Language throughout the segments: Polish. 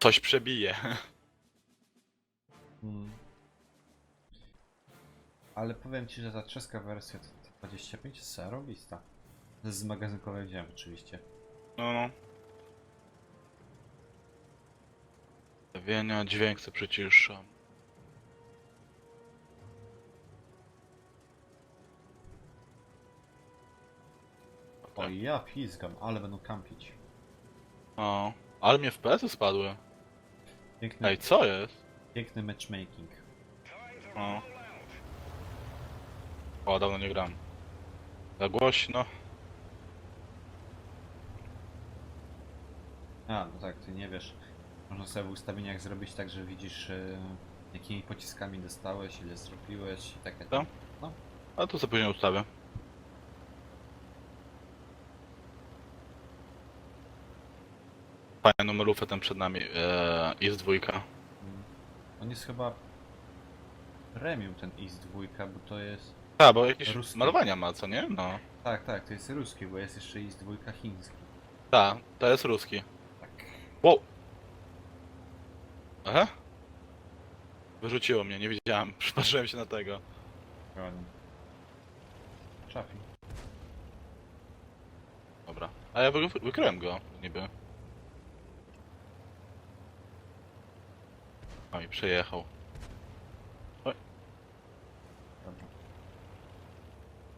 Coś przebije. Mm. Ale powiem ci, że ta czeska wersja to to 25 jest zarobista. Z magazynkowej wziąłem oczywiście. No, no. Ustawienia, dźwięk co przyciszam. O ja pizgam, ale będą kampić. O, ale mnie FPS-y spadły. Piękny, Ej, co jest? piękny matchmaking. O. O, dawno nie gram. Za głośno. A, no tak, ty nie wiesz. Można sobie w ustawieniach zrobić tak, że widzisz e, jakimi pociskami dostałeś, ile zrobiłeś i takie. Co? A to co później ustawię. Fajną numerówkę ten przed nami. Eee, jest dwójka. On jest chyba premium ten IS 2, bo to jest... A, bo jakieś Ruski. malowania ma, co nie? No. Tak, tak, to jest ruski, bo jest jeszcze IS 2 chiński. Tak, to jest ruski. Tak. Wow! Aha. Wyrzuciło mnie, nie widziałem. Przypatrzyłem się na tego. Ładnie. Trafi. Dobra. A ja wy- wykryłem go, niby. O, i przejechał. Dobra.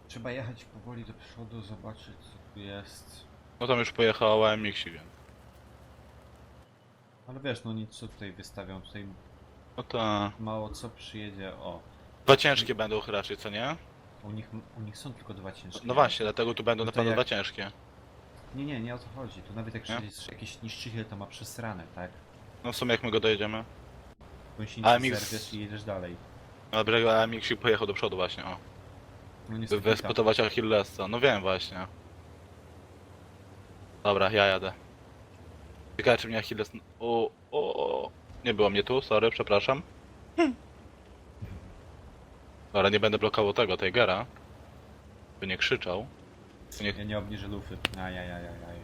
Trzeba jechać powoli do przodu, zobaczyć co tu jest. No tam już pojechała MX, więc. Ale wiesz, no nic co tutaj wystawią, tutaj No to... mało co przyjedzie. O, Dwa ciężkie będą raczej, co nie? u nich, u nich są tylko dwa ciężkie. No właśnie, dlatego tu będą No na to pewno jak- dwa ciężkie. Nie, nie, nie o to chodzi. Tu nawet jak Nie? przyjedzie jakiś niszczyciel, to ma przesrane, tak? No w sumie jak my go dojedziemy. A nic mix- zerwiesz i jedziesz dalej. Dobra, a MX pojechał do przodu właśnie, o. No By niestety. wyspotować Achillesa. No wiem właśnie. Dobra, ja jadę. Ciekawe czy mnie Achilles... O, o, o. Nie było mnie tu, sorry, przepraszam. Dobra, nie będę blokował tego, Tigera. By nie krzyczał. By nie... Ja nie obniżę lufy. Ajajajajaj.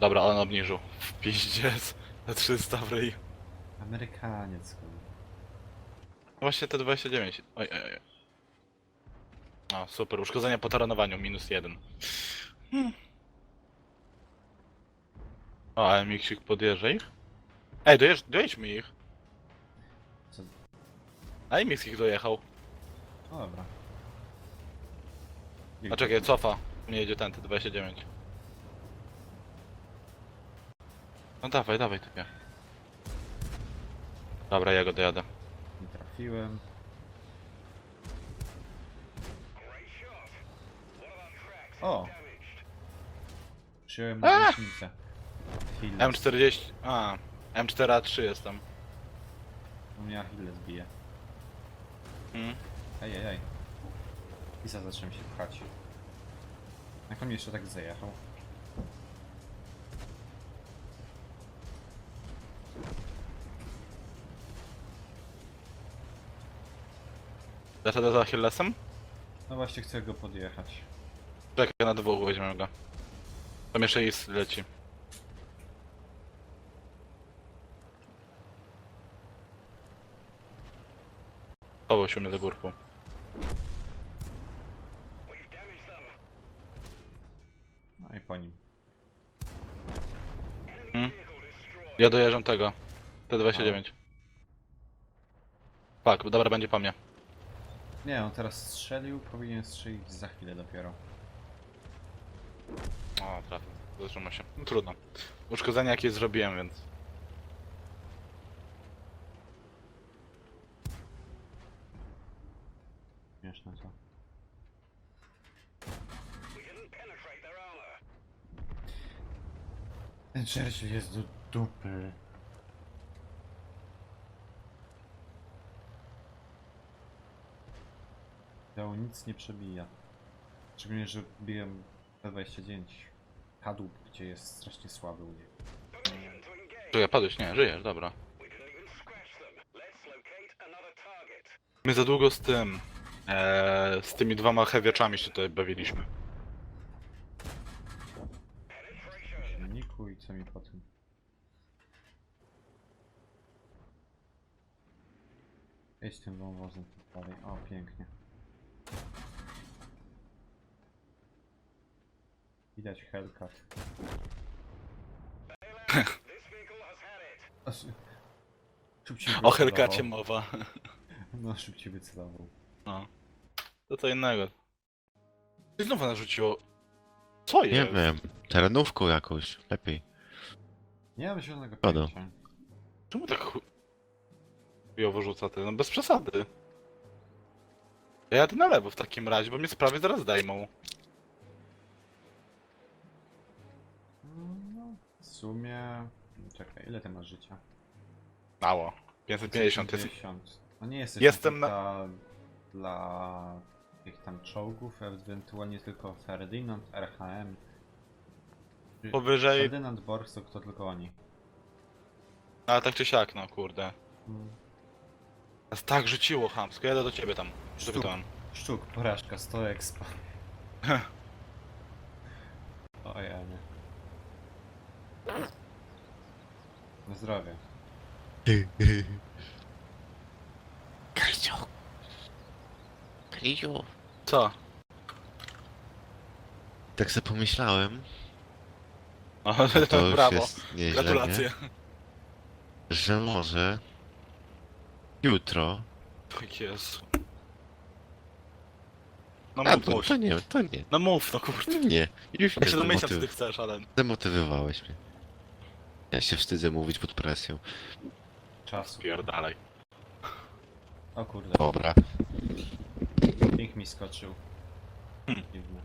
Dobra, on obniżył. W piździec. Na 300 w ryj. Amerykaniec. Właśnie te 29. Oj, oj, oj. O, super. Uszkodzenia po taranowaniu, minus jeden. Hmm. O, ale Miksik podjeżdża ich? Ej, dojeżdż, dojedźmy ich. Co? A i Miksik dojechał. No dobra. A czekaj, cofa. Nie jedzie ten, T29. No dawaj, dawaj, typie. Dobra, ja go dojadę. Nie trafiłem. O! Przyjąłem A! gąsienicę. Achilles. M40... A, M4A3 jestem. U mnie Achilles bije. Hmm. Ej, ej, ej. Pisa zacząłem się pchać. Jak on jeszcze tak zajechał? Zasada za Achillesem? No właśnie chcę go podjechać. Czekaj, na dwóch weźmiemy go. Tam jeszcze jest leci. Chował się mnie za górką. No i po nim. Hmm? Ja dojeżdżam tego. T29. Tak, dobra, będzie po mnie. Nie, on teraz strzelił, powinien strzelić za chwilę dopiero. O, trafię. Zatrzyma się. No, trudno. Uszkodzenia jakie zrobiłem, więc... Śmieszne to. Ten Churchill jest do dupy. Biało nic nie przebija. Szczególnie, że biłem P29. Kadłub, gdzie jest strasznie słaby u niego. ja padłeś, nie, żyjesz, dobra. My za długo z tym, e, z tymi dwoma hewiaczami się tutaj bawiliśmy. Silniku co mi po tym? Tym wąwozem tu dalej. O, pięknie. Widać Hellcat. A s- Szybciej O wycelował. Hellcacie mowa. No, szybciej wycelował. No. To co innego. I znowu narzuciło. Co Nie jest? wiem, terenówką jakąś, lepiej. Nie mam zielonego Szkoda. pojęcia. Czemu tak chu- chujowo rzuca ty? No bez przesady. Ja jadę na lewo w takim razie, bo mnie sprawy zaraz zdejmą. Sumie... Czekaj, ile ty masz życia? Mało. 550 jest. 50. No nie jesteś Jestem na- dla, dla tych tam czołgów, ewentualnie tylko Ferdynand, RHM. Powyżej, Ferdynand, Borsuk to tylko oni. ale tak czy siak, no kurde. Mm. Nas tak rzuciło chamsko, jadę do ciebie tam. Sztuk. Zapytałem. Szczuk, porażka, 100 expa. o ja nie. Na zdrowie. Krysiu! Krysiu! Co? Tak sobie pomyślałem, No, że to już brawo. jest nieźle, Gratulacje. nie? że może jutro... O Jezu. No A, mów, to, mów. to nie, to nie, No mów, no kurde. nie. Już Ja mnie się domyślam, co ty chcesz, ale... zdemotywowałeś mnie. Ja się wstydzę mówić pod presją. Czasu. Pierdalej. O kurde, Dobra. ping mi skoczył. Hmm. Dziwne.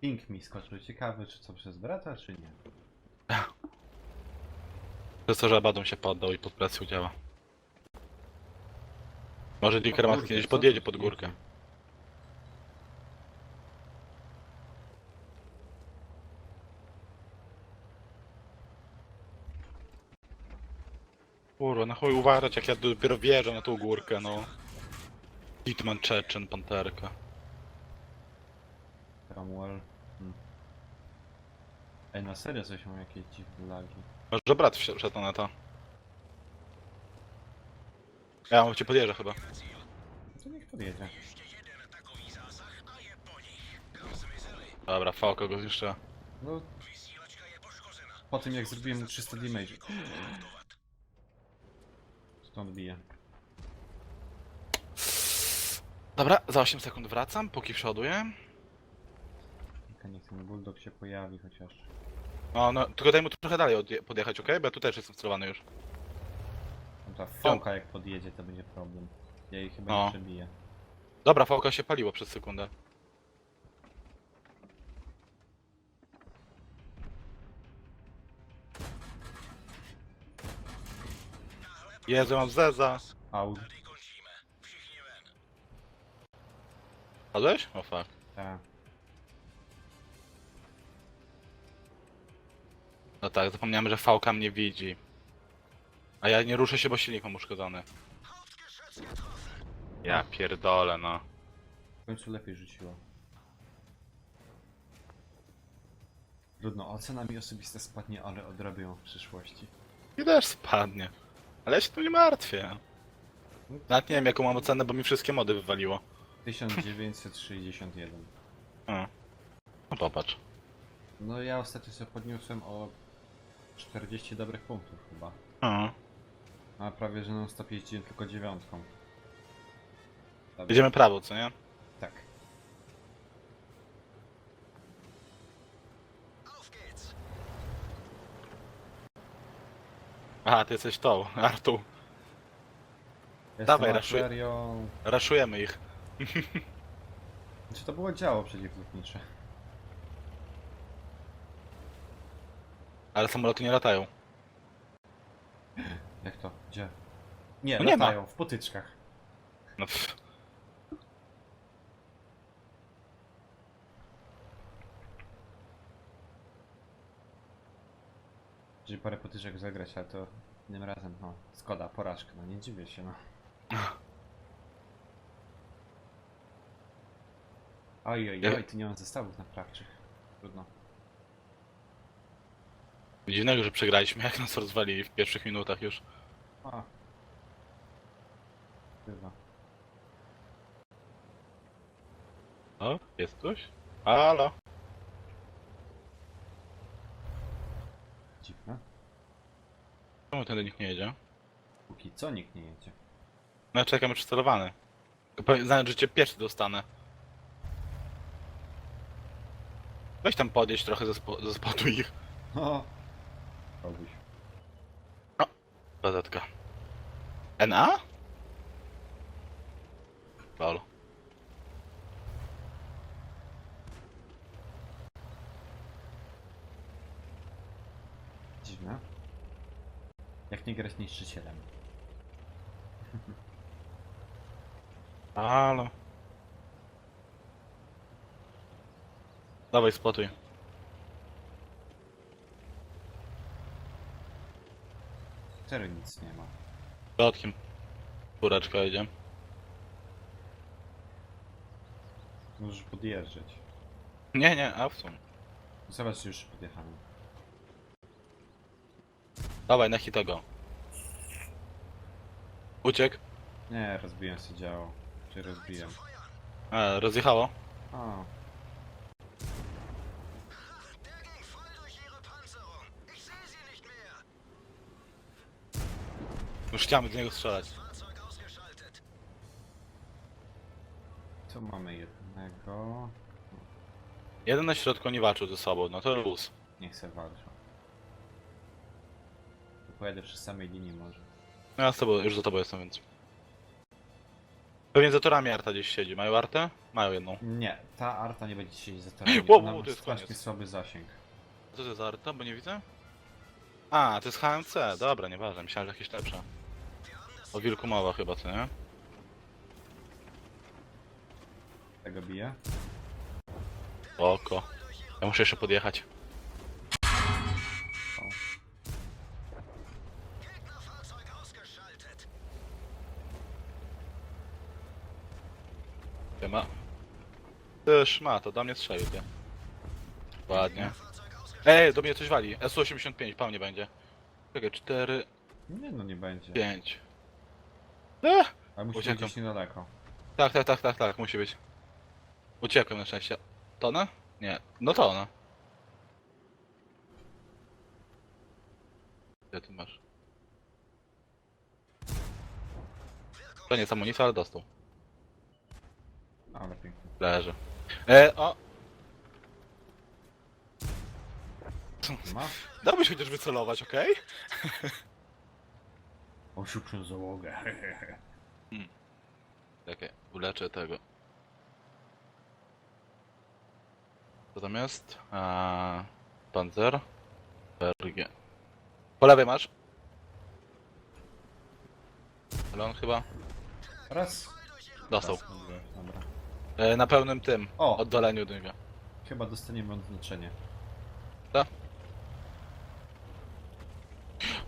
Ping mi skoczył. Ciekawy, czy co przez brata, czy nie. Przez to, że Abaddon się poddał i pod presją działa. Może Dickermat kurde, kiedyś podjedzie pod górkę. Kurwa, na chuj uważać jak ja dopiero wjeżdżam na tą górkę, no. Hitman, Czeczen, Panterka. Cromwell. Hmm. Ej, na serio coś mam jakieś dziwne lagi. Może brat wsi- wszedł na to. Ja mam cię podjeżdża chyba. To niech podjedzie. Dobra, Falco go jeszcze. No. Po tym jak zrobiłem mu 300 damage. Stąd bije. Dobra, za 8 sekund wracam, póki przoduję. Tylko niech ten bulldog się pojawi chociaż. O, no, tylko daj mu trochę dalej odje- podjechać, okej? Bo ja tu też jestem celowany już. No ta fałka jak podjedzie to będzie problem. Ja jej chyba No. nie przebiję. Dobra, Falco się paliło przez sekundę. Jezu, mam zeza. Au. Padłeś? O fuck. Ta. No tak, zapomniałem, że Fałka mnie widzi. A ja nie ruszę się, bo silnik mam uszkodzony. Ja pierdolę, no. W końcu lepiej rzuciło. Trudno, ocena mi osobista spadnie, ale odrobię ją w przyszłości. I też spadnie. Ale ja się tu nie martwię. Nawet nie wiem jaką mam ocenę, bo mi wszystkie mody wywaliło. 1961. O. No popatrz. No ja ostatnio sobie podniosłem o 40 dobrych punktów chyba. O. A prawie że non stop jeździłem tylko dziewiątką. Dobra. Jedziemy prawo, co nie? Tak. Aha, ty jesteś tą, Artu. Jestem Dawaj, raszuj. Raszujemy ich. Czy to było działo przeciwlotnicze? Ale samoloty nie latają. Jak to? Gdzie? Nie, No nie ma. latają, w potyczkach. No pff. Czyli parę potyczek zagrać, ale to innym razem, no. Skoda, porażka, no nie dziwię się, no. Oj, oj, oj, tu nie mam zestawów naprawczych. Trudno. Dziwnego, że przegraliśmy, jak nas rozwalili w pierwszych minutach już. A. Bywa. O, jest ktoś? Halo? Dziwne. Czemu tędy nikt nie jedzie? Póki co nikt nie jedzie. No ja czekam już celowany. Że cię pierwszy dostanę. Weź tam podjeść trochę ze, spo, ze spotu ich. O! Robisz. Gazetka. NA? Lol. Dziwne. Jak nie grać niszczycielem? Halo. Dawaj, spotuj. Serio nic nie ma. Środkiem. Kureczka idzie. Możesz podjeżdżać. Nie, nie, awsum. Zobacz, już podjechałem. Dawaj, na hitego. Uciekł. Nie, rozbiłem sobie działo. Czy rozbiłem? E, rozjechało. O, Już chciałem do niego strzelać. tu mamy jednego. Jeden na środku nie walczył ze sobą, no to luz. Niech se walczą. Pojadę przy samej linii może. No ja z tobą, już za tobą jestem, więc. Pewnie za torami Arta gdzieś siedzi. Mają Artę? Mają jedną. Nie, ta arta nie będzie siedzieć za torami. Wow, Ona wow, ma to jest strasznie koniec. słaby zasięg. Co to jest za Arta? Bo nie widzę. A, to jest HMC. Dobra, nieważne. Myślałem, że jakieś lepsze. O wilku mowa chyba, co nie? Tego bije. Oko. Ja muszę jeszcze podjechać. Nie ma. Też ma, to do mnie strzelił, ty. Ładnie. Ej, do mnie coś wali. SU-85, po mnie będzie. Czekaj, 4, Nie no, nie będzie. 5. Eh! Ale musi być Uciekam. niedaleko. Tak, tak, tak, tak, tak, musi być. Uciekłem na szczęście. To ona? Nie. No to ona. Gdzie ty masz? To nie jest amunicja, ale dostał. Ale pięknie. Leży. E, o! Ma? Dałbyś chociaż wycelować, okej? Osiuprzył załogę. Czekaj, uleczę tego. Co tam jest? A, panzer. Bergie. Po lewej masz? Ale on chyba Raz. dostał. Dobra. E, na pełnym tym. O! Oddaleniu od niego. Chyba dostaniemy odznaczenie.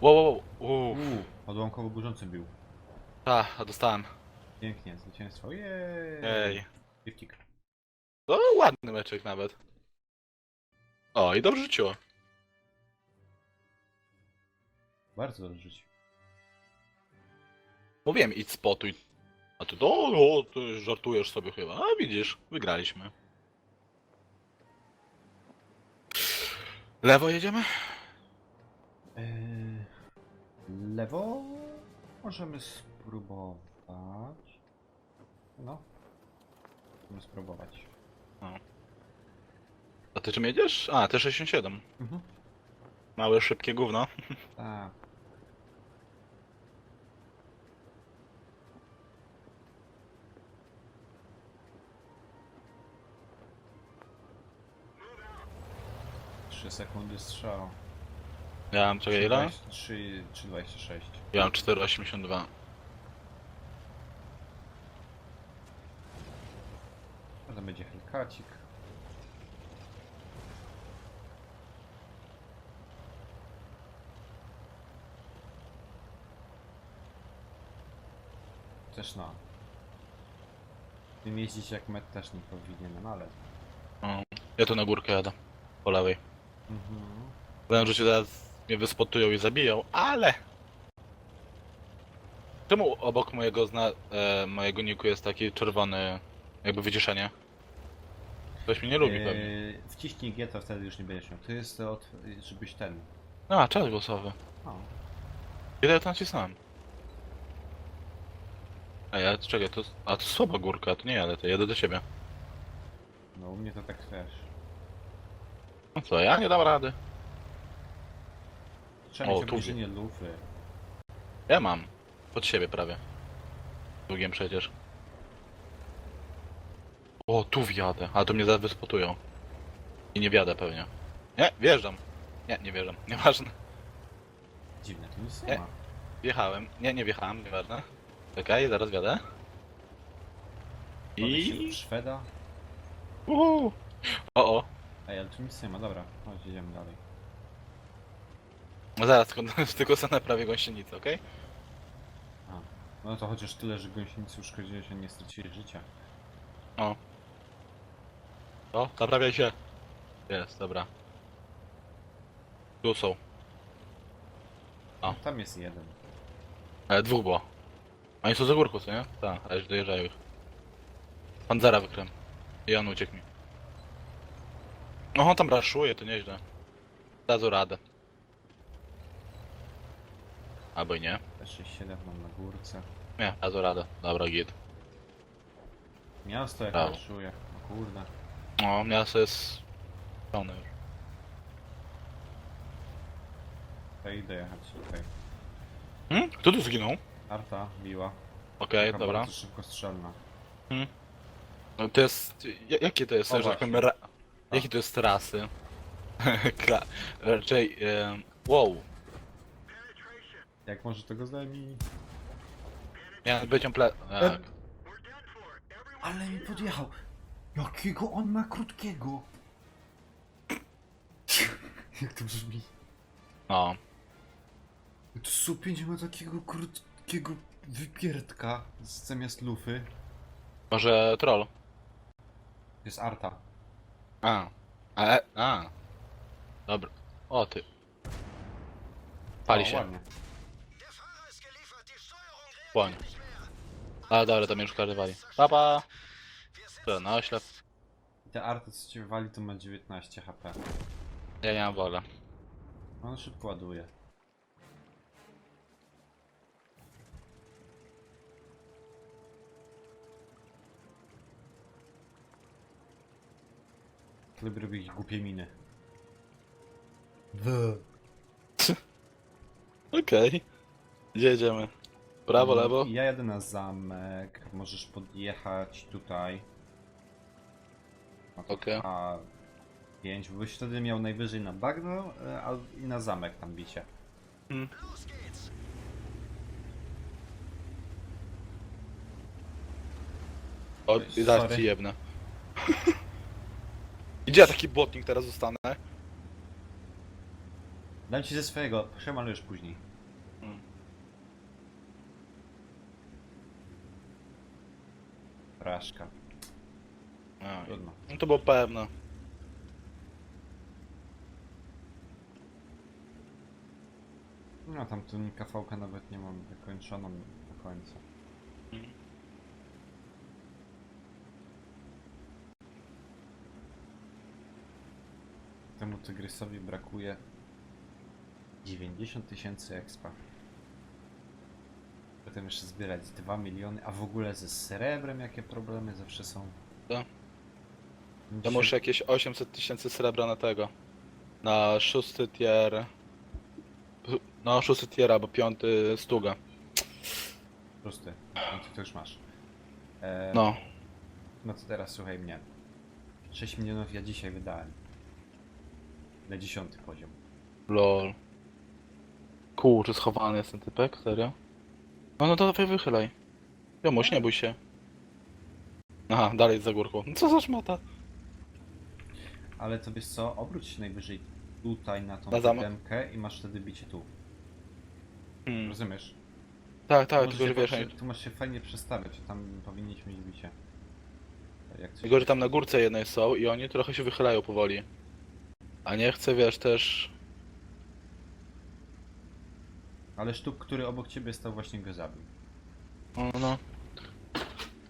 Wow, wow, wow. Uuu. Uuu, odłamkowo burzący bił. A, dostałem. Pięknie, zwycięstwo. Jej. Ej. Giftik. To ładny meczek nawet. O, i dobrze rzuciło. Bardzo dobrze żyć. Mówiłem, idź spotuj. A ty, o, o, ty żartujesz sobie chyba. A widzisz, wygraliśmy. Lewo jedziemy? Eee, lewo możemy spróbować. No. Możemy spróbować. A ty czym jedziesz? A, ty 67. Mhm. Małe, szybkie gówno. Tak. Trzy sekundy strzał. Ja mam czekaj ile? 3, 3,26. Ja mam 4,82. Potem będzie helkacik. Też no. Tym jeździć jak met też nie powinienem, ale... O, ja tu na górkę jadę. Po lewej. Mhm. Będę rzucił teraz mnie wyspotują i zabiją, ale... Czemu obok mojego zna... E, mojego niku jest taki czerwony... jakby wyciszenie? Ktoś mnie nie lubi pewnie. Yy, wciśnij G, to wtedy już nie będziesz miał. To jest od... żebyś ten... A, czas głosowy. O, Ile ja tam nacisnąłem? A ja, czekaj, to... A to słaba górka, to nie jadę, to jadę do ciebie. no u mnie to tak wiesz. No co, ja nie dam rady. Trzeba O, mieć tu obniżenie lufy. Ja mam. Pod siebie prawie. Drugiem przecież. O, tu wjadę. A to mnie zaraz wyspotują. I nie wjadę pewnie. Nie, wjeżdżam. Nie, nie wjeżdżam. Nieważne. Dziwne, tu nic Nie. nie ma. Wjechałem. Nie, nie wjechałem, nieważne. Czekaj, zaraz wjadę. I... I... Szweda. Uhu. O, o. Ej, ale tu nic nie ma, dobra. Chodź, idziemy dalej. No Zaraz, tylko, tylko sobie naprawię gąsienicę, okej? No to chociaż tyle, że gąsienicy uszkodziłeś, a nie straciłeś życia. O. O, naprawiaj się. Jest, dobra. Tu są. O. Tam jest jeden. Ale dwóch było. Oni są za górką, co nie? Tak, ale już dojeżdżają ich. Panzera wykrem. I on uciekł mi. No on tam raszuje, to nieźle. Dazu radę. Albo i nie. T67 mam na górce. Nie, dazu radę. Dobra, git. Miasto jak Brawo. marszuje. No kurde. No, miasto jest... pełne już. To idę jechać tutaj. Hmm? Kto tu zginął? Arta biła. Okej, Taka dobra. bardzo szybkostrzelna. No to jest... ja- Jakie to jest, że tak powiem, ra... Jakie to jest rasy? Kla... Raczej... em, Wow. Jak może tego zdejmij? Miałem być ple... Tak. Ale mi podjechał! Jakiego on ma krótkiego? Jak to brzmi? No. To Su-5 ma takiego krótkiego wypierdka z- zamiast lufy. Może troll. Jest Arta. A. A. A. Dobra. O ty. Pali O, się. Ładnie. Płoń. Ale dobra, to mnie już każdy wali. Papa. To na oślep. I ta Arta co cię wali to ma 19 HP. Ja nie mam wolę. On szybko ładuje. Lubię robić głupie miny. Okej. Gdzie jedziemy? Prawo, Mm, lewo? Ja jadę na zamek, możesz podjechać tutaj. A to Okej. A 5, bo byś wtedy miał najwyżej na bagno e, a i na zamek tam bicie. O, Oj, i zaraz sorry. ci jebnę. Gdzie ja taki botnik teraz zostanę? Dam ci ze swojego, przemalujesz później. Mm. Raszka, trudno. no to było pewne. No tam tu kv nawet nie mam wykończoną do końca. Mm. Temu tygrysowi brakuje 90 tysięcy expa. Potem jeszcze zbierać 2 miliony, a w ogóle ze srebrem jakie problemy zawsze są. Co? Ja muszę jakieś 800 tysięcy srebra na tego. Na szósty tier. No, szósty tier albo piąty stuga. Prosty, no to, to już masz. E, No. No to teraz słuchaj mnie. 6 milionów ja dzisiaj wydałem. Na dziesiąty poziom. Lol. Kurczę, schowany jest ten typek, serio? No no to dawaj wychylaj. Jomuś, nie bój się. Aha, dalej za górką. Co za szmata? Ale to wiesz co, obróć się najwyżej tutaj na tą Na siódemkę i masz wtedy bicie tu. Hmm. Rozumiesz? Tak, tak, Możesz tylko że się wiesz, patrzeć- tu masz się fajnie przestawiać, tam powinieneś mieć bicie. Jak coś... tylko że tam na górce jednej są i oni trochę się wychylają powoli. A nie chcę, wiesz, też... Ale sztuk, który obok ciebie stał, właśnie go zabił. No, no.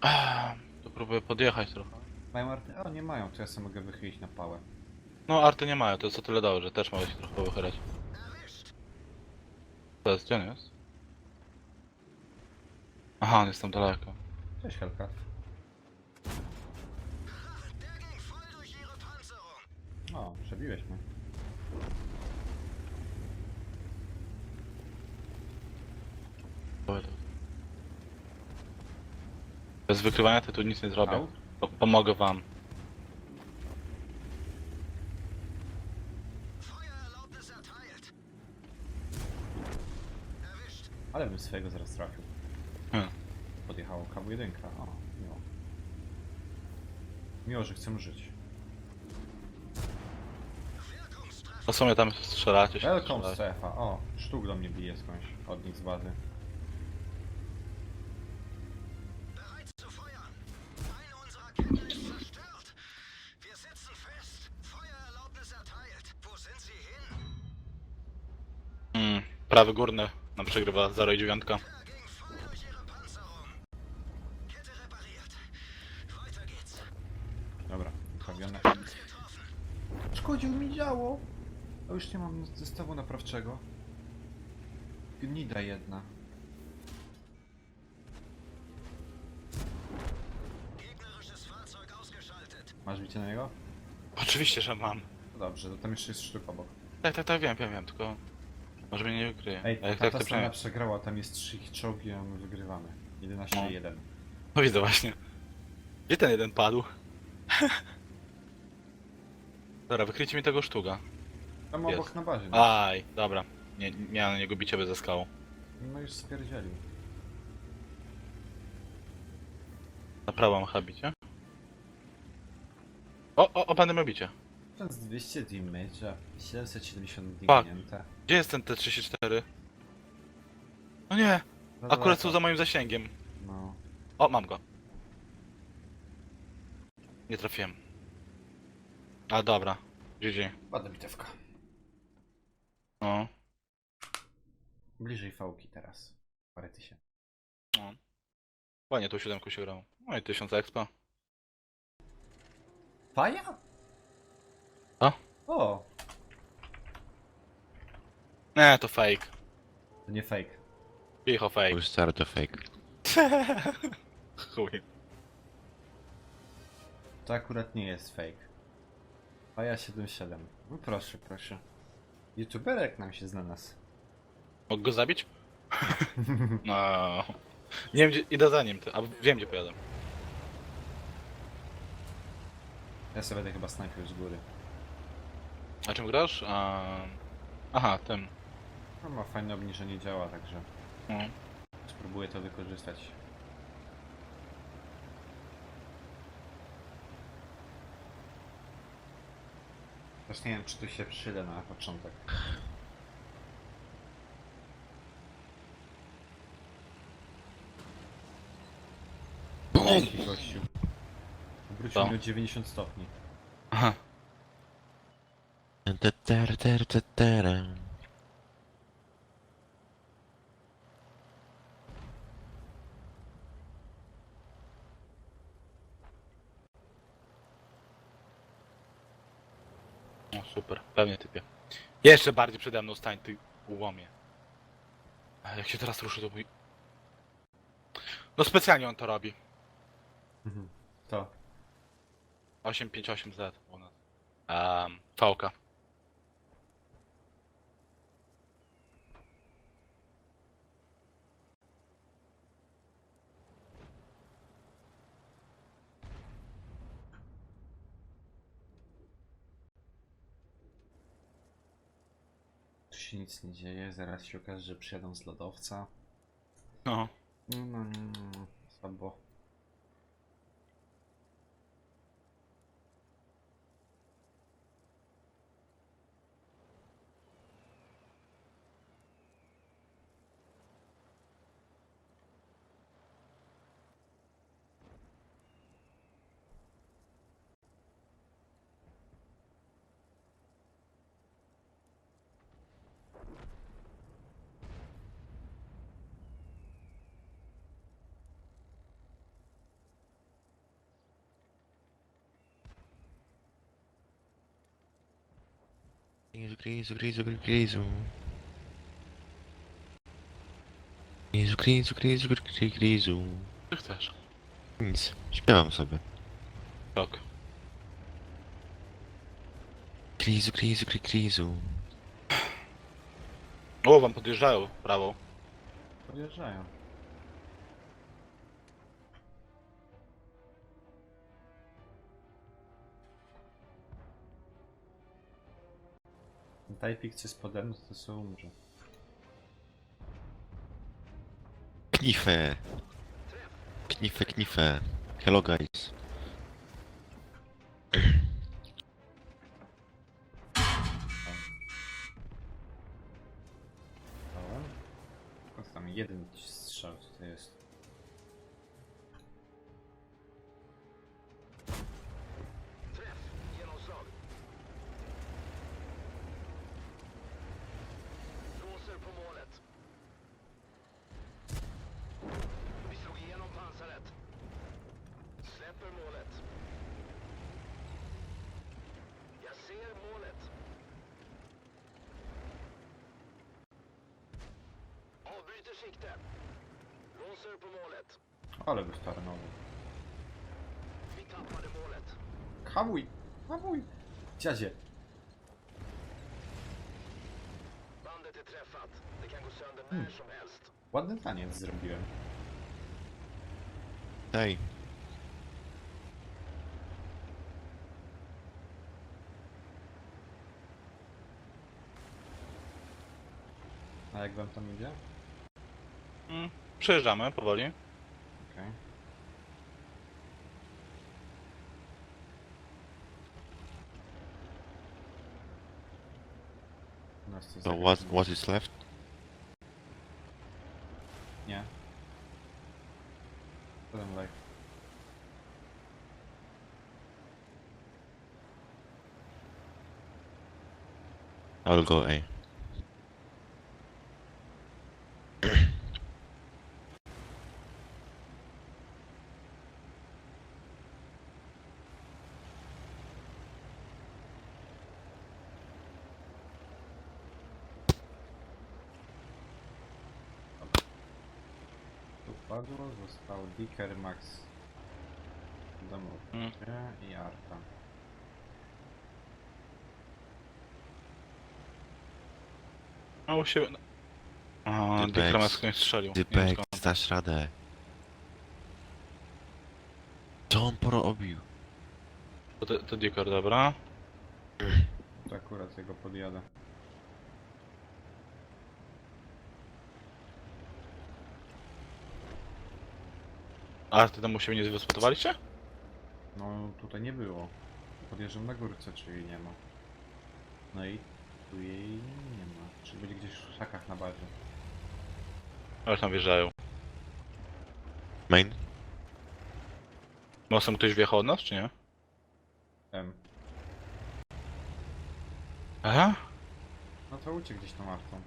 Ah, To próbuję podjechać trochę. Mają arty? A, nie mają, to ja sobie mogę wychylić na pałę. No, arty nie mają, to jest o tyle dobrze, że też mogę się trochę wychylać. To jest, gdzie on jest? Aha, on jest tam daleko. Cześć, Helka. O, przebiłeś mnie. Bez wykrywania to tu nic nie zrobię. Au. Po pomogę wam. Ale bym swojego zaraz trafił. Hmm. Podjechało KW1. O, miło. Miło, że chcemy żyć. W sumie tam strzelacie się. Welcome strzelacie. strefa. O, sztuk do mnie bije skądś. Od nich z bazy. Bereit zu feuern. Eine unserer Raketen ist zerstört. Wir sitzen fest. Feuererlaubnis erteilt. Wo sind Sie hin? Mm, prawy górny nam przegrywa 0 i 9. Ja, gegen Feuer durch Ihre Panzerung. Kette repariert. Weiter geht's. Dobra, ustawione. Getroffen. Szkodził mi działo. A już nie mam zestawu naprawczego. Gnida jedna. Masz bicie na niego? Oczywiście, że mam. No dobrze, to tam jeszcze jest sztuk obok. Tak, tak, tak, wiem, wiem, wiem, tylko... Może mnie nie wykryje. Ej, A jak ta, tak, ta to przegrała, tam jest trzy ich czołgi, a my wygrywamy. 11-1. No widzę właśnie. Gdzie ten jeden padł? Dobra, wykryjcie mi tego sztuga. Tam Jest. obok na bazie. No, Aj, dobra. Nie, miałem na niego bicie bez skału. no już spierdzielił. Na prawo mam chyba bicie. O, o, o, będę miał bicie. Ten z 200 damage'a, 770 Fuck. dingnięte. Gdzie jest ten T34? No nie, Za akurat są za moim zasięgiem. No. O, mam go. Nie trafiłem. A dobra, GG. Ładna bitewka. No, Bliżej fałki teraz. Parę tysięcy. no. Ładnie tą siódemką się grało. No i 1000 expa. Faja? A? O, Nie, to fake. to nie fake. Picho fake. Już stary to fake. Chuj. To akurat nie jest fake. Faja 77. No proszę, proszę. YouTuberek nam się znalazł. Mogę go zabić? No. Nie wiem gdzie, idę za nim, ty, a wiem gdzie pojadę. Ja sobie będę chyba snajpił z góry. A czym grasz? A... Aha, tym. No ma fajne obniżenie działa, także No. spróbuję to wykorzystać. Też nie wiem, czy tu się przyda na początek. Jaki gościu. Obrócił Co? mnie o 90 stopni. Aha. Ter, ter, ter, ter, ter. No super, pewnie typie. Jeszcze bardziej przede mną stań, ty łomie. A jak się teraz ruszy, to mój... No specjalnie on to robi. Mhm. To. 858Z u nas. Um, Fałka. Się nic nie dzieje, zaraz się okaże, że przyjadą z lodowca. No. No, no, no, no. Słabo. Grizu, grizu, grizu, grizu, grizu. Grizu, grizu, grizu, grizu. Ty chcesz. Nic, śpiewam sobie. Tak. Grizu, grizu, grizu, grizu. O, wam podjeżdżają prawą. Podjeżdżają. Ten Tajpik, co jest pode mną, to sobie umrze. Knife. Knife, knife. Hello guys. Skąd tam jeden strzał tutaj jest? Som helst. Ładny taniec zrobiłem. Daj. A jak wam tam idzie? Mm. Przejeżdżamy powoli. Okej. U So what, what is left? Like. I'll go A. Tu padło, został Dicker, Max w domu Mm. i Arta. A u siebie... A, Ty Dikra Bex. skądś strzelił. Ty Nie wiem skąd. dasz radę. Co on porobił? To, to, Dikar, dobra. To akurat jego podjadę. A, ty tam u siebie nie wyspotowaliście? No tutaj nie było. Podjeżdżam na górce, czyli nie ma. No i tu jej nie ma. Czy będzie gdzieś w szakach na bazie. Ale tam wjeżdżają. Main? Mosem ktoś wjechał od nas, czy nie? M. Aha. No to uciekł gdzieś tą Artą.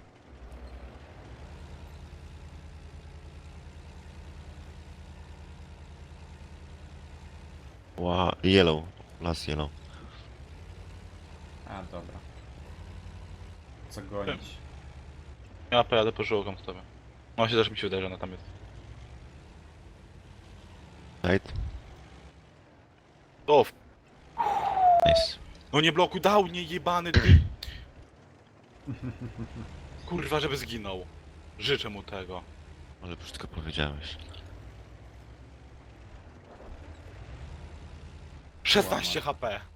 Wow, yellow. Last yellow. A, dobra. Co gonić? Ja pojadę po żółką z tobą. No się też mi się wydaje, że ona tam jest. Right? O, Nice. no nie blokuj, dał, nie jebany ty. Kurwa, żeby zginął. Życzę mu tego. Ale brzydko powiedziałeś. 16 HP.